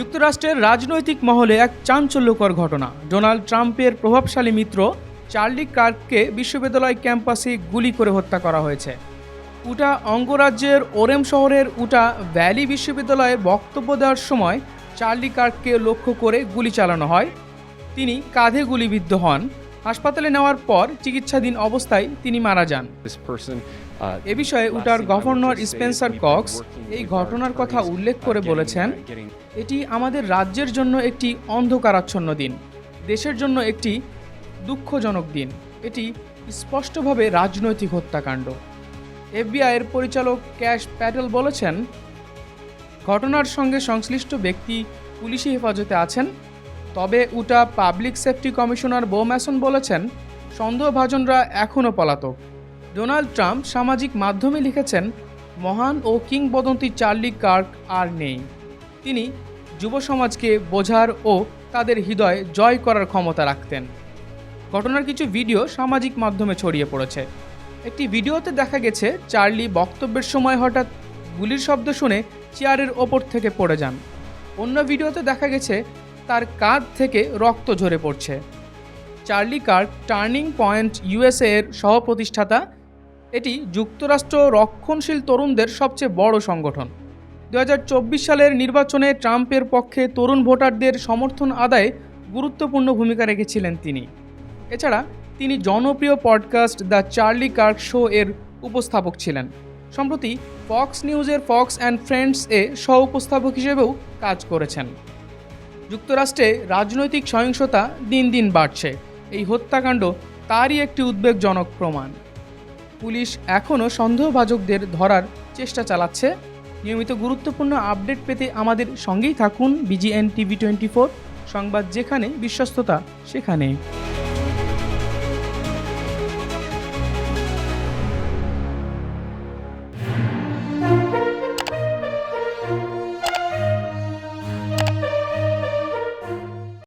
যুক্তরাষ্ট্রের রাজনৈতিক মহলে এক চাঞ্চল্যকর ঘটনা। ডোনাল্ড ট্রাম্পের প্রভাবশালী মিত্র চার্লি কার্ককে বিশ্ববিদ্যালয় ক্যাম্পাসে গুলি করে হত্যা করা হয়েছে। উটা অঙ্গরাজ্যের ওরেম শহরের উটা ভ্যালি বিশ্ববিদ্যালয়ে বক্তব্য দেওয়ার সময় চার্লি কার্ককে লক্ষ্য করে গুলি চালানো হয়। তিনি কাঁধে গুলিবিদ্ধ হন। হাসপাতালে নেওয়ার পর চিকিৎসাধীন অবস্থায় তিনি মারা যান। Uh, এ বিষয়ে উটার গভর্নর স্পেন্সার কক্স এই ঘটনার কথা উল্লেখ uh, করে বলেছেন uh, এটি আমাদের রাজ্যের জন্য একটি অন্ধকারাচ্ছন্ন দিন দেশের জন্য একটি দুঃখজনক দিন। এটি স্পষ্টভাবে রাজনৈতিক হত্যাকাণ্ড। এফবিআইয়ের পরিচালক ক্যাশ প্যাটেল বলেছেন ঘটনার সঙ্গে সংশ্লিষ্ট ব্যক্তি পুলিশি হেফাজতে আছেন তবে Utah public safety commissioner Beau Mason বলেছেন, সন্দেহভাজনরা এখনও পলাতক। ডোনাল্ড ট্রাম্প সামাজিক মাধ্যমে লিখেছেন, মহান ও কিংবদন্তি চার্লি কার্ক আর নেই। তিনি যুব সমাজকে বোঝার ও তাদের হৃদয় জয় করার ক্ষমতা রাখতেন। ঘটনার কিছু ভিডিও সামাজিক মাধ্যমে ছড়িয়ে পড়েছে। একটি ভিডিওতে দেখা গেছে, চার্লি বক্তব্যের সময় হঠাৎ গুলির শব্দ শুনে চেয়ারের ওপর থেকে পড়ে যান। অন্য ভিডিওতে দেখা গেছে তার কাঁধ থেকে রক্ত ঝরে পড়ছে। Charlie Kirk, Turning Point USA এর সহপ্রতিষ্ঠাতা, এটি যুক্তরাষ্ট্র রক্ষণশীল তরুণদের সবচেয়ে বড় সংগঠন। দু হাজার চব্বিশ সালের নির্বাচনে ট্রাম্পের পক্ষে তরুণ ভোটারদের সমর্থন আদায়ে গুরুত্বপূর্ণ ভূমিকা রেখেছিলেন তিনি। এছাড়া, তিনি জনপ্রিয় podcast the Charlie Kirk Show এর উপস্থাপক ছিলেন। সম্প্রতি ফক্স নিউজের ফক্স অ্যান্ড ফ্রেন্ডস এ সহ উপস্থাপক হিসেবেও কাজ করেছেন। যুক্তরাষ্ট্রে রাজনৈতিক সহিংসতা দিন দিন বাড়ছে। এই হত্যাকাণ্ড তারই একটি উদ্বেগজনক প্রমাণ। পুলিশ এখনও সন্দেহভাজকদের ধরার চেষ্টা চালাচ্ছে। নিয়মিত গুরুত্বপূর্ণ আপডেট পেতে আমাদের সঙ্গেই থাকুন বিজিএন টিভি টোয়েন্টি সংবাদ যেখানে, বিশ্বস্ততা সেখানে।